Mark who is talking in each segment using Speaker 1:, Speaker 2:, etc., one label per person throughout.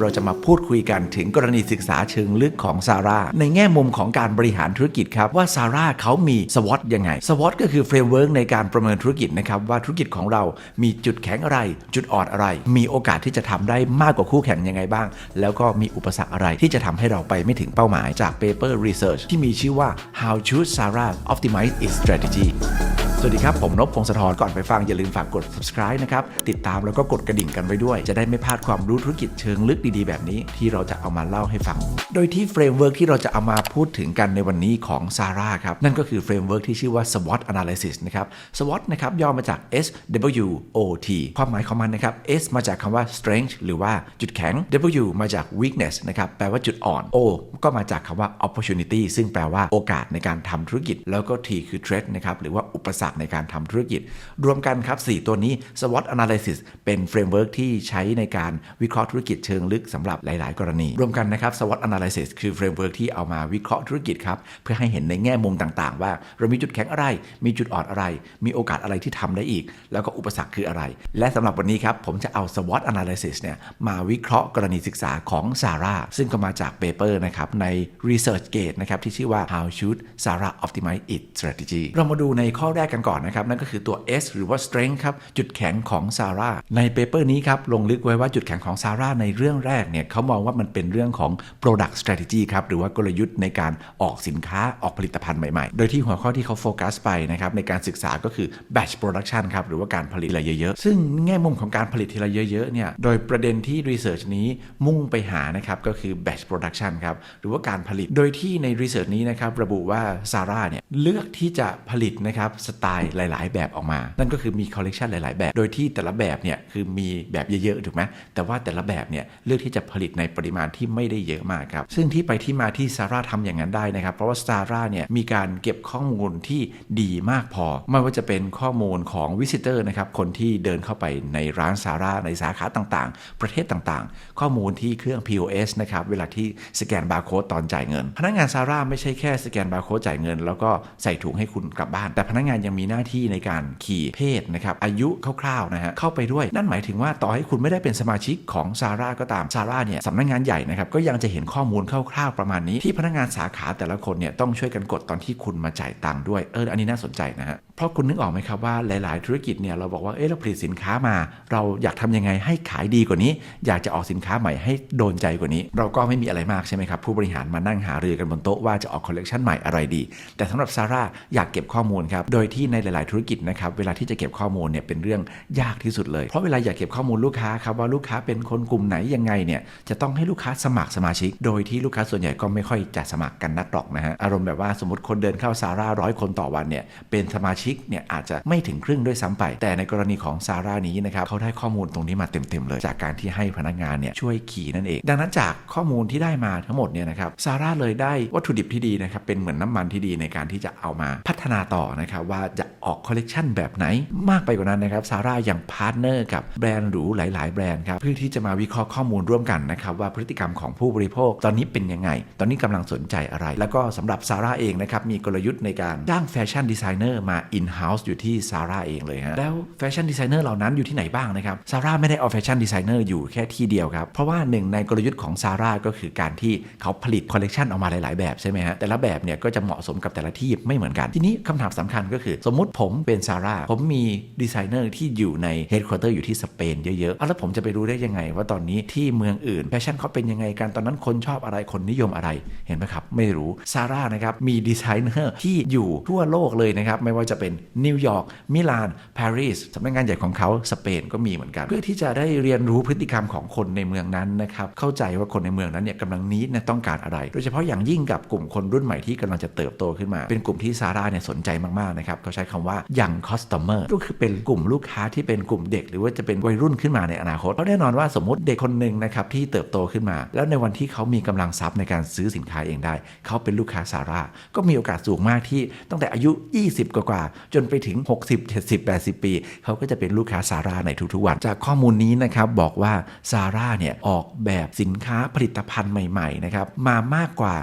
Speaker 1: เราจะมาพูดคุยกันถึงกรณีศึกษาเชิงลึกของซาร่าในแง่มุมของการบริหารธุรกิจครับว่าซาร่าเขามีสวอตยังไงสวอตก็คือเฟรมเวิร์กในการประเมินธุรกิจนะครับว่าธุรกิจของเรามีจุดแข็งอะไร จุดอ่อนอะไร มีโอกาสที่จะทำได้มากกว่าคู่แข่งยังไงบ้าง แล้วก็มีอุปสรรคอะไรที่จะทำให้เราไปไม่ถึงเป้าหมายจาก paper research ที่มีชื่อว่า how should Sarah optimize its strategy สวัสดีครับ ผมนพพงศธรก่อนไปฟัง อย่าลืมฝากกด subscribe นะครับ ติดตามแล้วก็กดกระดิ่งกันไว้ด้วย จะได้ไม่พลาดความรู้ธุรกิจเชิงลึกดีๆ แบบนี้ ที่เราจะเอามาเล่าให้ฟัง โดยที่เฟรมเวิร์กที่เราจะเอามาพูดถึงกันในวันนี้ของ Sarah ครับ นั่นก็คือเฟรมเวิร์กที่ชื่อว่า SWOT analysis นะครับ SWOT นะครับย่อมาจาก S W O T ความหมายของมันนะครับ S มาจากคำว่า strength หรือว่าจุดแข็ง W มาจาก weakness นะครับแปลว่าจุดอ่อน O ก็มาจากคำว่า opportunity ซึ่งแปลว่าโอกาสในการทำธุรกิจ แล้วก็ T คือ threat นะครับหรือว่าอุปสรรคในการทำธุรกิจ รวมกันครับ 4 ตัวนี้ SWOT analysis เป็นเฟรมเวิร์กที่ใช้ในการวิเคราะห์ธุรกิจเชิงลึกสำหรับหลาย ๆ กรณี รวมกันนะครับ SWOT analysis คือเฟรมเวิร์กที่เอามาวิเคราะห์ธุรกิจครับเพื่อให้เห็นในแง่มุมต่าง ๆ ว่าเรามีจุดแข็งอะไร มีจุดอ่อนอะไร มีโอกาสอะไรที่ทำได้อีก แล้วก็อุปสรรคคืออะไร และสำหรับวันนี้ครับผมจะเอา SWOT analysis เนี่ยมาวิเคราะห์กรณีศึกษาของ Sarah ซึ่งก็มาจากเปเปอร์นะครับใน ResearchGate นะครับที่ชื่อว่า How should Sarah optimize its strategy เรามาดูในข้อแรกกันก่อนนะครับ นั่นก็คือตัว S หรือว่า strength ครับ จุดแข็งของ Sarah ในเปเปอร์นี้ครับ ลงลึกไว้ว่าจุดแข็งของ Sarah ในเรื่องแรกเนี่ยเขามองว่ามันเป็นเรื่องของ product strategy ครับ หรือว่ากลยุทธ์ในการออกสินค้าออกผลิตภัณฑ์ใหม่ๆ โดยที่หัวข้อที่เขาโฟกัสไปนะครับในการศึกษาก็คือ batch production ครับหรือว่าการผลิตทีละเยอะๆ ซึ่งแง่มุมของการผลิตทีละเยอะๆเนี่ยโดยประเด็นที่ research นี้มุ่งไปหานะครับก็คือ batch production ครับหรือว่าการผลิตโดยที่ใน research นี้นะครับระบุว่าซาร่าเนี่ยเลือกที่จะผลิตนะครับสไตล์หลาย ๆ แบบออกมา นั่นก็คือมีคอลเลกชันหลาย ๆ แบบ โดยที่แต่ละแบบเนี่ยคือมีแบบเยอะ ๆ ถูกไหมแต่ว่าแต่ละแบบเนี่ยเลือกที่จะผลิตในปริมาณที่ไม่ได้เยอะมากครับ ซึ่งที่ไปที่มาที่ซาร่าทำอย่างนั้นได้นะครับ เพราะว่าซาร่าเนี่ยมีการเก็บข้อมูลที่ดีมากพอ ไม่ว่าจะเป็นข้อมูลของวิสิเตอร์นะครับ คนที่เดินเข้าไปในร้านซาร่าในสาขาต่าง ๆ ประเทศต่าง ๆ ข้อมูลที่เครื่อง POS นะครับ เวลาที่สแกนบาร์โค้ดตอนจ่ายเงิน พนักงานซาร่าไม่ใช่แค่สแกนบาร์โค้ดจ่ายเงิน แล้วก็ใส่ถุงให้คุณกลับบ้าน แต่พนักงานยังมีีหน้าที่ในการขี่เพศนะครับอายุคร่าวๆนะฮะเข้าไปด้วย นั่นหมายถึงว่าต่อให้คุณไม่ได้เป็นสมาชิกของซาร่าก็ตามซาร่าเนี่ยสำนักงานใหญ่นะครับก็ยังจะเห็นข้อมูลคร่าวๆประมาณนี้ ที่พนักงานสาขาแต่ละคนเนี่ยต้องช่วยกันกดตอนที่คุณมาจ่ายตังค์ด้วยเอออันนี้น่าสนใจนะฮะเพราะคุณนึกออกไหมครับว่าหลาย ๆ ธุรกิจเนี่ยเราบอกว่าเออเราผลิตสินค้ามา เราอยากทำยังไงให้ขายดีกว่านี้ อยากจะออกสินค้าใหม่ให้โดนใจกว่านี้ เราก็ไม่มีอะไรมากใช่ไหมครับผู้บริหารมานั่งหารือกันบนโต๊ะว่าจะออกคอลเลกชันใหม่อะไรดี แต่สำหรับซาร่าอยากเก็บข้อมูลครับโดยที่ในหลาย ๆ ธุรกิจนะครับเวลาที่จะเก็บข้อมูลเนี่ยเป็นเรื่องยากที่สุดเลย เพราะเวลาอยากเก็บข้อมูลลูกค้าครับว่าลูกค้าเป็นคนกลุ่มไหนยังไงเนี่ยจะต้องให้ลูกค้าสมัครสมาชิก โดยที่ลูกค้าส่วนใหญ่ก็ไม่ค่อยจะสมัครกันนักหรอกนะฮะอารมณ์แบบว่าสมมติคนเดินเข้าซาร่าร้อยคนต่อวันเนี่ยเป็นสมาชิกเนี่ยอาจจะไม่ถึงครึ่งด้วยซ้ำไป แต่ในกรณีของซาร่านี้นะครับเขาได้ข้อมูลตรงนี้มาเต็ม ๆ เลย จากการที่ให้พนักงานเนี่ยช่วยขี่นั่นเอง ดังนั้นจากข้อมูลที่ได้มาทั้งหมดเนี่ยนะครับซาร่าเลยได้วัตถุดิบที่ดีนะครับเป็นเหมือนน้ามันที่ดีในการที่จะเอามาพัฒนาต่อนะครับว่าจะออกคอลเลกชันแบบไหน มากไปกว่านั้นนะครับซาร่ายังพาร์ทเนอร์กับแบรนด์หรูหลาย ๆ แบรนด์ครับเพื่อที่จะมาวิเคราะห์ข้อมูลร่วมกันนะครับว่าพฤติกรรมของผู้บริโภคตอนนี้เป็นยังไง ตอนนี้กำลังสนใจอะไร แล้วก็สำหรับซาร่าเองนะครับมีกลยุทธ์ในการจ้างแฟชั่นดีไซเนอร์มาอินเฮ้าส์อยู่ที่ซาร่าเองเลยฮะแล้วแฟชั่นดีไซเนอร์เหล่านั้นอยู่ที่ไหนบ้างนะครับซาร่าไม่ได้เอาแฟชั่นดีไซเนอร์อยู่แค่ที่เดียวครับเพราะว่าหนึ่งในกลยุทธ์ของซาร่าก็คือการที่เขาผลิตคอลเลกชันออกมาหลาย ๆ แบบใช่ไหมฮะแต่ละแบบเนี่ยก็จะเหมาะสมกับแต่ละที่ไม่เหมือนกัน ทีนี้คำถามสำคัญก็คือสมมุติผมเป็นซาร่าผมมีดีไซเนอร์ที่อยู่ในเฮดค q u เตอร์อยู่ที่สเปนเยอะๆแล้วผมจะไปรู้ได้ยังไง ว่าตอนนี้ที่เมืองอื่นแฟชั่นเขาเป็นยังไงกันตอนนั้นคนชอบอะไรคนนิยมอะไรเห็นไหมครับ ไม่รู้ซาร่านะครับมีดีไซเนอร์ที่อยู่ทั่วโลกเลยนะครับ ไม่ว่าจะเป็นนิวยอร์กมิลานปารีสสำนักงานใหญ่ของเขาสเปนก็มีเหมือนกัน เพื่อที่จะได้เรียนรู้พฤติกรรมของคนในเมืองนั้นนะครับเข้าใจว่าคนในเมืองนั้นเนี่ยกำลังนี้เนี่ยต้องการอะไร โดยเฉพาะอย่างยิ่งกับกลุ่มคนรุ่นใหม่ที่กำลังจะเติบโตขึ้นมา เป็นกลุ่มที่ซาร่าเนี่ยสนใจมากๆนะครับเขาใช้คำว่า young customer ก็คือเป็นกลุ่มลูกค้าที่เป็นกลุ่มเด็ก หรือว่าจะเป็นวัยรุ่นขึ้นมาในอนาคตเพราะแน่นอนว่าสมมติเด็กคนหนึ่งนะครับที่เติบโตขึ้นมา แล้วในวันที่เขามีกำลังทรัพย์ในการซื้อสินค้าเองได้ เขาเป็นลูกค้าซาร่าก็มีโอกาสสูงมากที่ตั้งแต่อายุ 20 กว่าๆจนไปถึง 60 70 80 ปี เขาก็จะเป็นลูกค้าซาร่าในทุกๆวัน จากข้อมูลนี้นะครับบอกว่าซาร่าเนี่ยออกแบบสินค้าผลิตภัณฑ์ใหม่ๆนะครับมามากกว่า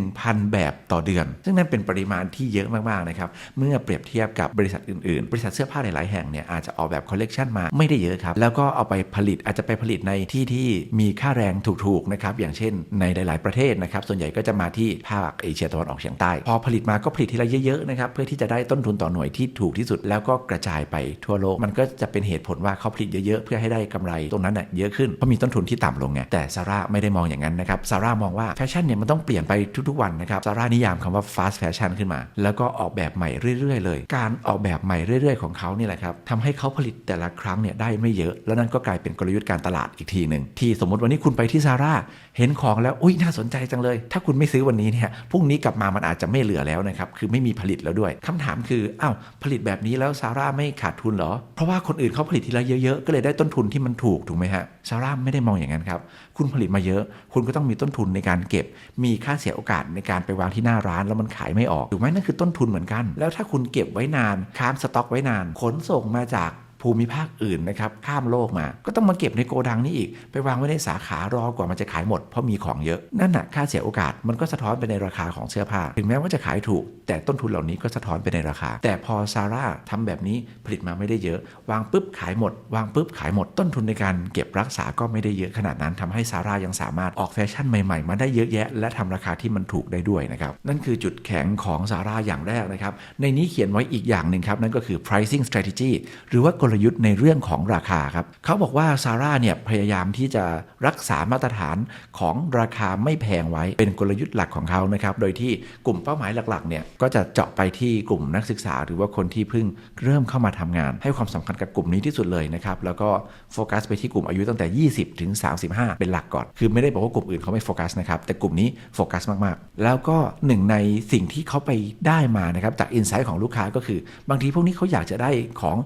Speaker 1: 1,000 แบบต่อเดือน ซึ่งนั่นเป็นปริมาณที่เยอะมากๆนะครับเมื่อเปรียบเทียบทียบกับบริษัทอื่นๆ บริษัทเสื้อผ้าหลายๆแห่งเนี่ยอาจจะออกแบบคอลเลกชันมาไม่ได้เยอะครับ แล้วก็เอาไปผลิตอาจจะไปผลิตในที่ที่มีค่าแรงถูกๆนะครับอย่างเช่นในหลาย ๆประเทศนะครับส่วนใหญ่ก็จะมาที่ภาคเอเชียตะวันออกเฉียงใต้ พอผลิตมาก็ผลิตทีละเยอะๆนะครับเพื่อที่จะได้ต้นทุนต่อหน่วยที่ถูกที่สุด แล้วก็กระจายไปทั่วโลกมันก็จะเป็นเหตุผลว่าเขาผลิตเยอะๆเพื่อให้ได้กำไรตรงนั้นน่ะเยอะขึ้นเพราะมีต้นทุนที่ต่ำลงไงแต่ซาร่าไม่ได้มองอย่างนั้นนะครับซาร่ามองว่าแฟชั่นเนี่ยมันต้องเปลี่ยนไปทุกๆวันนะครับซาร่านิยามคำว่า fast fashion ขึ้นมา แล้วก็ออกแบบใหม่เรื่อยๆเลยการออกแบบใหม่เรื่อยๆของเขานี่แหละครับทำให้เขาผลิตแต่ละครั้งเนี่ยได้ไม่เยอะ แล้วนั่นก็กลายเป็นกลยุทธ์การตลาดอีกทีหนึ่งที่สมมติวันนี้คุณไปที่ซาร่าเห็นของแล้วอุ้ยน่าสนใจจังเลย ถ้าคุณไม่ซื้อวันนี้เนี่ยพรุ่งนี้กลับมามันอาจจะไม่เหลือแล้วนะครับคือไม่มีผลิตแล้วด้วยคำถามคืออ้าวผลิตแบบนี้แล้วซาร่าไม่ขาดทุนเหรอเพราะว่าคนอื่นเขาผลิตทีละเยอะๆก็เลยได้ต้นทุนที่มันถูกถูกไหมฮะซาร่าไม่ได้มองอย่างนั้นครับ คุณผลิตมาเยอะ คุณก็ต้องมีต้นทุนในการเก็บ มีค่าเสียโอกาสในการไปวางที่หน้าร้าน แล้วมันขายไม่ออกถูกไหมนั่นคือต้นทุนเหมือนกัน แล้วถ้าคุณเก็บไว้นานค้างสต็อกไว้นาน ขนส่งมาจาก ภูมิภาคอื่นนะครับข้ามโลกมา ก็ต้องมาเก็บในโกดังนี้อีก ไปวางไว้ในสาขารอกว่ามันจะขายหมดเพราะมีของเยอะนั่นน่ะค่าเสียโอกาสมันก็สะท้อนไปในราคาของเสื้อผ้า ถึงแม้ว่าจะขายถูก แต่ต้นทุนเหล่านี้ก็สะท้อนไปในราคา แต่พอซาร่าทำแบบนี้ผลิตมาไม่ได้เยอะ วางปุ๊บขายหมด วางปุ๊บขายหมดต้นทุนในการเก็บรักษาก็ไม่ได้เยอะขนาดนั้นทำให้ซาร่ายังสามารถออกแฟชั่นใหม่ๆ มาได้เยอะแยะ และทำราคาที่มันถูกได้ด้วยนะครับนั่นคือจุดแข็งของซาร่าอย่างแรกนะครับในนี้เขียนไว้อีกอย่างหนึ่งครับนั่นก็คือ pricing strategy หรือว่ากลยุทธ์ในเรื่องของราคาครับเขาบอกว่าซาร่าเนี่ยพยายามที่จะรักษามาตรฐานของราคาไม่แพงไว้เป็นกลยุทธ์หลักของเขานะครับโดยที่กลุ่มเป้าหมายหลักๆเนี่ยก็จะเจาะไปที่กลุ่มนักศึกษา หรือว่าคนที่เพิ่งเริ่มเข้ามาทำงาน ให้ความสำคัญกับกลุ่มนี้ที่สุดเลยนะครับแล้วก็โฟกัสไปที่กลุ่มอายุตั้งแต่ 20 ถึง 35 เป็นหลักก่อน คือไม่ได้บอกว่ากลุ่มอื่นเขาไม่โฟกัสนะครับแต่กลุ่มนี้โฟกัสมากๆ แล้วก็หนึ่งในสิ่งที่เขาไปได้มานะครับจากอินไซต์ของลูกค้าก็คือบางทีพวกนี้เขาอยากจะได้ของ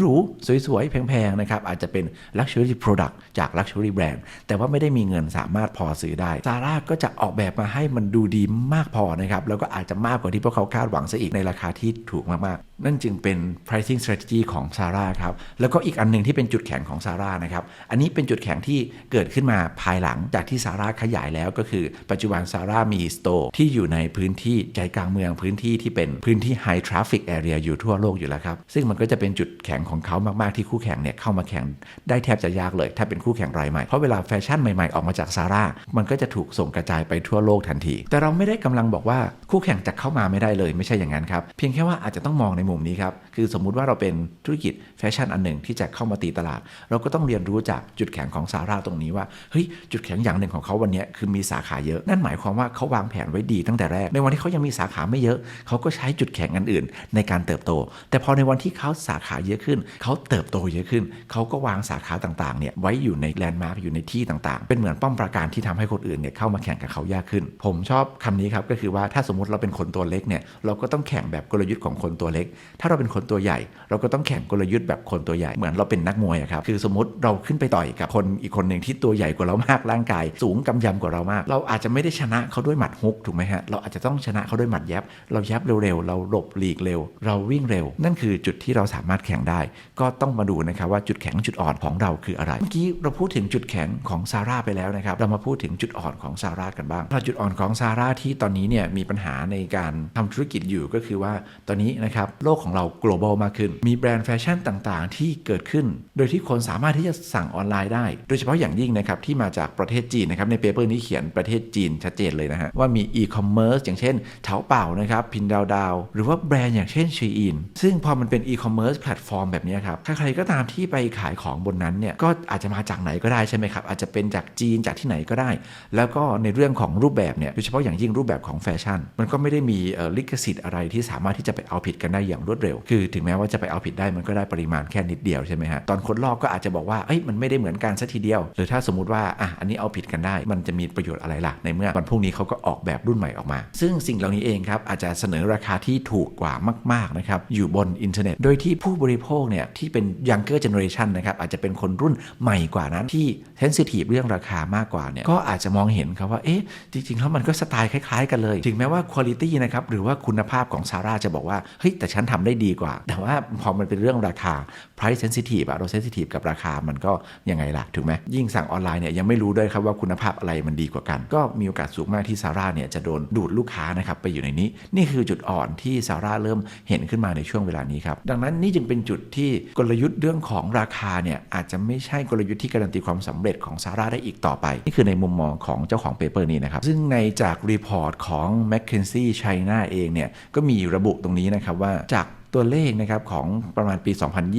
Speaker 1: หรูๆสวยๆ แพงๆ นะครับ อาจจะเป็น Luxury Product จาก Luxury Brand แต่ว่าไม่ได้มีเงินสามารถพอซื้อได้ซาร่าก็จะออกแบบมาให้มันดูดีมากพอนะครับ แล้วก็อาจจะมากกว่าที่พวกเขาคาดหวังซะอีกในราคาที่ถูกมากๆนั่นจึงเป็น pricing strategy ของซาร่าครับ แล้วก็อีกอันหนึ่งที่เป็นจุดแข็งของซาร่านะครับ อันนี้เป็นจุดแข็งที่เกิดขึ้นมาภายหลังจากที่ซาร่าขยายแล้วก็คือ ปัจจุบันซาร่ามีสโตร์ที่อยู่ในพื้นที่ใจกลางเมืองพื้นที่ที่เป็นพื้นที่ high traffic area อยู่ทั่วโลกอยู่แล้วครับ ซึ่งมันก็จะเป็นจุดแข็งของเขามาก ๆ ที่คู่แข่งเนี่ยเข้ามาแข่งได้แทบจะยากเลย ถ้าเป็นคู่แข่งรายใหม่ เพราะเวลาแฟชั่นใหม่ๆออกมาจากซาร่า มันก็จะถูกส่งกระจายไปทั่วโลกทันที แต่เราไม่ได้กำลังบอกว่าคู่แข่งจะเข้ามาไม่ได้เลย ไม่ใช่อย่างนั้นครับ เพียงแค่ว่าอาจจะต้องมองในมุมนี้ครับ คือสมมุติว่าเราเป็นธุรกิจแฟชั่นอันหนึ่งที่จะเข้ามาตีตลาด เราก็ต้องเรียนรู้จากจุดแข็งของซาร่าตรงนี้ว่าเฮ้ยจุดแข็งอย่างหนึ่งของเขาวันนี้คือมีสาขาเยอะ นั่นหมายความว่าเขาวางแผนไว้ดีตั้งแต่แรก ในวันที่เขายังมีสาขาไม่เยอะเขาก็ใช้จุดแข็งอันอื่น ในการเติบโต แต่พอในวันที่เขาสาขาเยอะขึ้น เขาเติบโตเยอะขึ้น เขาก็วางสาขาต่างๆเนี่ยไว้อยู่ในแลนด์มาร์กอยู่ในที่ต่างๆ เป็นเหมือนป้อมปราการที่ทำให้คนอื่นเนี่ยเข้ามาแข่งกับเขายากขึ้น ผมชอบคำนี้ครับก็คือว่าถ้าสมมติเราเป็นคนตัวเล็กเนี่ยเราก็ต้องแข่งแบบกลยุทธ์ของคนตัวเล็ก ถ้าเราเป็นคนตัวใหญ่ เราก็ต้องแข่งกลยุทธ์แบบคนตัวใหญ่เหมือนเราเป็นนักมวยครับคือสมมติเราขึ้นไปต่อยกับคนอีกคนหนึ่งที่ตัวใหญ่กว่าเรามากร่างกาย สูงกำยำกว่าเรามาก เราอาจจะไม่ได้ชนะเขาด้วยหมัดฮุกถูกไหมฮะเราอาจจะต้องชนะเขาด้วยหมัดแยบเราแยบเร็วๆเราหลบหลีกเร็ว เราวิ่งเร็ว นั่นคือจุดที่เราสามารถแข่งได้ ก็ต้องมาดูนะครับว่าจุดแข็งจุดอ่อนของเราคืออะไรเมื่อกี้เราพูดถึงจุดแข็งของซาร่าไปแล้วนะครับเรามาพูดถึงจุดอ่อนของซาร่ากันบ้างจุดอ่อนของซาร่าที่ตอนนี้เนี่ยมีปัญหาในการทำธุรกิจอยู่ก็คือว่าตอนนี้นะครับโลกของเรา global มากขึ้น มีแบรนด์แฟชั่นต่างๆ ที่เกิดขึ้น โดยที่คนสามารถที่จะสั่งออนไลน์ได้ โดยเฉพาะอย่างยิ่งนะครับที่มาจากประเทศจีนนะครับในเปเปอร์นี้เขียนประเทศจีนชัดเจนเลยนะฮะว่ามีอีคอมเมิร์ซอย่างเช่นเฉาเป่านะครับพินดาวดาวหรือว่าแบรนด์อย่างเช่นชีอินซึ่งพอมันเป็นอีคอมเมิร์ซแพลตฟอร์มแบบนี้ครับใครๆก็ตามที่ไปขายของบนนั้นเนี่ยก็อาจจะมาจากไหนก็ได้ใช่ไหมครับอาจจะเป็นจากจีนจากที่ไหนก็ได้ แล้วก็ในเรื่องของรูปแบบเนี่ยโดยเฉพาะอย่างยิ่งรูปแบบของแฟชั่น มันก็ไม่ได้มีลิขสิทธิ์อะไรที่สามารถที่จะไปเอาผิดกันได้อย่างรวดเร็ว คือถึงแม้ว่าจะไปเอาผิดได้มันก็ได้ปริมาณแค่นิดเดียวใช่ไหมฮะตอนคนลอกก็อาจจะบอกว่าเอ้ยมันไม่ได้เหมือนกันสัทีเดียว หรือถ้าสมมติว่าอะอันนี้เอาผิดกันได้ มันจะมีประโยชน์อะไรล่ะในเมื่อวันพรุ่งนี้เขาก็ออกแบบรุ่นใหม่ออกมา ซึ่งสิ่งเหล่านี้เองครับอาจจะเสนอราคาที่ถูกกว่ามากๆนะครับอยู่บนอินเทอร์เน็ต โดยที่ผู้บริโภคเนี่ยที่เป็น younger generation นนะครับอาจจะเป็นคนรุ่นใหม่กว่านั้นที่ sensitive เรื่องราคามากกว่าเนี่ยก็อาจจะมองเห็นครับว่าเอ๊ะจริงๆแล้วมันก็สไตล์คล้ายๆ กันเลย ถึงแม้ว่าคุณภาพนะครับหรือว่าคุณภาพของซาร่าจะบอกว่าเฮ้ยแต่ฉันทำได้ดีกว่าว่า แต่ว่าพอมันเป็นเรื่องราคา price sensitive อะเรา sensitive กับราคามันก็ยังไงล่ะ ถูกไหมยิ่งสั่งออนไลน์เนี่ยยังไม่รู้ด้วยครับว่าคุณภาพอะไรมันดีกว่ากัน ก็มีโอกาสสูงมากที่ซาร่าเนี่ยจะโดนดูดลูกค้านะครับไปอยู่ในนี้ นี่คือจุดอ่อนที่ซาร่าเริ่มเห็นขึ้นมาในช่วงเวลานี้ครับดังนั้นนี่จึงเป็นจุดที่กลยุทธ์เรื่องของราคาเนี่ยอาจจะไม่ใช่กลยุทธ์ที่การันตีความสำเร็จของซาร่าได้อีกต่อไปนี่คือในมุมมองของเจ้าของเปเปอร์นี้นะครับซึ่งในจากรีพอร์ตของ m c k เคนซี่ไชน่าเองเนี่ยก็มีระบุตรงนี้นะครับว่าจาก ตัวเลขนะครับของประมาณปี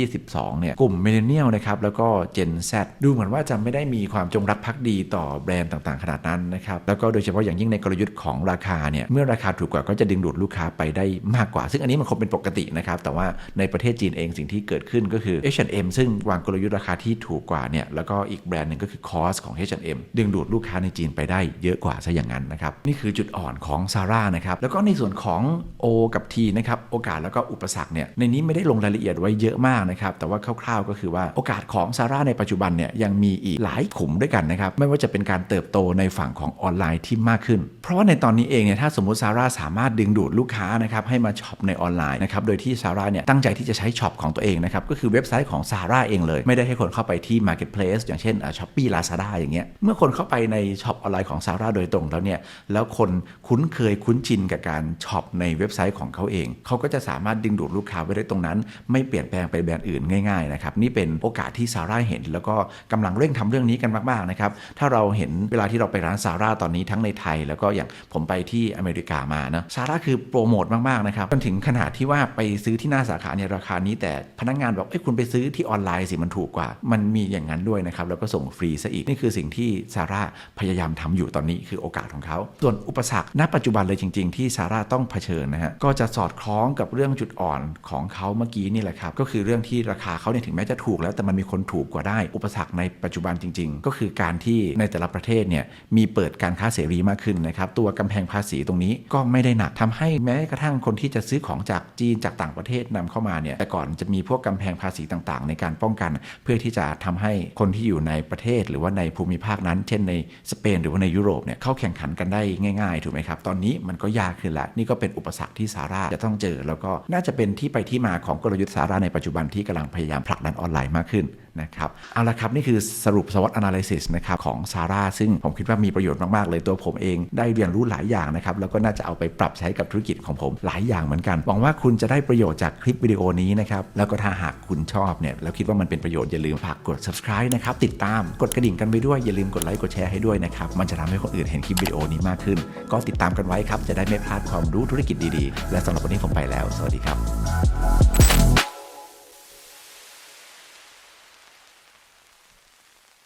Speaker 1: 2022 เนี่ย กลุ่มมิเลเนียลนะครับ แล้วก็ Gen Z ดูเหมือนว่าจะไม่ได้มีความจงรักภักดีต่อแบรนด์ต่างๆ ขนาดนั้นนะครับ แล้วก็โดยเฉพาะอย่างยิ่งในกลยุทธ์ของราคาเนี่ย เมื่อราคาถูกกว่าก็จะดึงดูดลูกค้าไปได้มากกว่า ซึ่งอันนี้มันคงเป็นปกตินะครับ แต่ว่าในประเทศจีนเองสิ่งที่เกิดขึ้นก็คือ H&M ซึ่งวางกลยุทธ์ราคาที่ถูกกว่าเนี่ย แล้วก็อีกแบรนด์หนึ่งก็คือ Cost ของ H&M ดึงดูดลูกค้าในจีนไปได้เยอะกว่าซะอย่างนั้นนะครับ นี่คือจุดอ่อนของ Zara นะครับ แล้วก็ในส่วนของ O กับ T นะครับ โอกาสแล้วก็อุปสรรคเนี่ยในนี้ไม่ได้ลงรายละเอียดไว้เยอะมากนะครับแต่ว่าคร่าวๆ ก็คือว่าโอกาสของซาร่าในปัจจุบันเนี่ยยังมีอีกหลายขุมด้วยกันนะครับไม่ว่าจะเป็นการเติบโตในฝั่งของออนไลน์ที่มากขึ้น เพราะว่าในตอนนี้เองเนี่ยถ้าสมมติซาร่าสามารถดึงดูดลูกค้านะครับให้มาช็อปในออนไลน์นะครับโดยที่ซาร่าเนี่ยตั้งใจที่จะใช้ช็อปของตัวเองนะครับก็คือเว็บไซต์ของซาร่าเองเลย ไม่ได้ให้คนเข้าไปที่ Marketplace อย่างเช่นช้อปปี้ลาซาด้าอย่างเงี้ยเมื่อคนเข้าไปในช็อปออนไลน์ของซาร่าโดยตรงแล้วเนี่ยแล้วคนคุ้นเคยคุ้นชินกับการช็อปในเว็บไซต์ของเขาเองเขาก็จะสามารถดึงดูดลูกค้าไว้ได้ตรงนั้น ไม่เปลี่ยนแปลงไปแบรนด์อื่นง่ายๆนะครับนี่เป็นโอกาสที่ซาร่าเห็น แล้วก็กำลังเร่งทำเรื่องนี้กันมากๆนะครับถ้าเราเห็นเวลาที่เราไปร้านซาร่าตอนนี้ทั้งในไทย แล้วก็อย่างผมไปที่อเมริกามานะซาร่าคือโปรโมทมากๆนะครับจนถึงขนาดที่ว่าไปซื้อที่หน้าสาขาเนี่ยราคานี้แต่พนักงานบอกเอ้ยคุณไปซื้อที่ออนไลน์สิมันถูกกว่า มันมีอย่างนั้นด้วยนะครับแล้วก็ส่งฟรีซะอีกนี่คือสิ่งที่ซาร่าพยายามทำอยู่ตอนนี้คือโอกาสของเขา ส่วนอุปสรรคณปัจจุบันเลยจริง ๆ ที่ซาร่าต้องเผชิญนะฮะก็จะสอดคล้องกับเรื่องจุดอ่อนของเขาเมื่อกี้นี่แหละครับ ก็คือเรื่องที่ราคาเขาเนี่ยถึงแม้จะถูกแล้วแต่มันมีคนถูกกว่าได้ อุปสรรคในปัจจุบันจริง ๆ ก็คือการที่ในแต่ละประเทศเนี่ยมีเปิดการค้าเสรีมากขึ้นนะครับตัวกำแพงภาษีตรงนี้ก็ไม่ได้หนักทำให้แม้กระทั่งคนที่จะซื้อของจากจีนจากต่างประเทศนำเข้ามาเนี่ยแต่ก่อนจะมีพวกกำแพงภาษีต่างๆ ในการป้องกัน เพื่อที่จะทำให้คนที่อยู่ในประเทศ หรือว่าในภูมิภาคนั้น เช่นในสเปนหรือว่าในยุโรปเนี่ยเข้าแข่งขันกันได้ง่ายๆถูกไหมครับตอนนี้มันก็ยากขึ้นล้วนี่ก็เป็นอุปสรรคที่ซาร่าจะต้องเจอแล้วก็น่าจะเป็น็นที่ไปที่มาของกลยุทธ์สาระในปัจจุบันที่กำลังพยายามผลักดันออนไลน์มากขึ้น นะครับเอาละครับ นี่คือสรุป SWOT analysis นะครับของซาร่าซึ่งผมคิดว่ามีประโยชน์มาก ๆ เลยตัวผมเองได้เรียนรู้หลายอย่างนะครับ แล้วก็น่าจะเอาไปปรับใช้กับธุรกิจของผมหลายอย่างเหมือนกันหวังว่าคุณจะได้ประโยชน์จากคลิปวิดีโอนี้นะครับแล้วก็ถ้าหากคุณชอบเนี่ยแล้วคิดว่ามันเป็นประโยชน์อย่าลืมฝากกด subscribe นะครับติดตามกดกระดิ่งกันไปด้วยอย่าลืมกดไลค์กดแชร์ให้ด้วยนะครับมันจะทำให้คนอื่นเห็นคลิปวิดีโอนี้มากขึ้น ก็ติดตามกันไว้ครับจะได้ไม่พลาดความรู้ธุรกิจดีๆ และสำหรับวันนี้ผมไปแล้ว สวัสดีครับ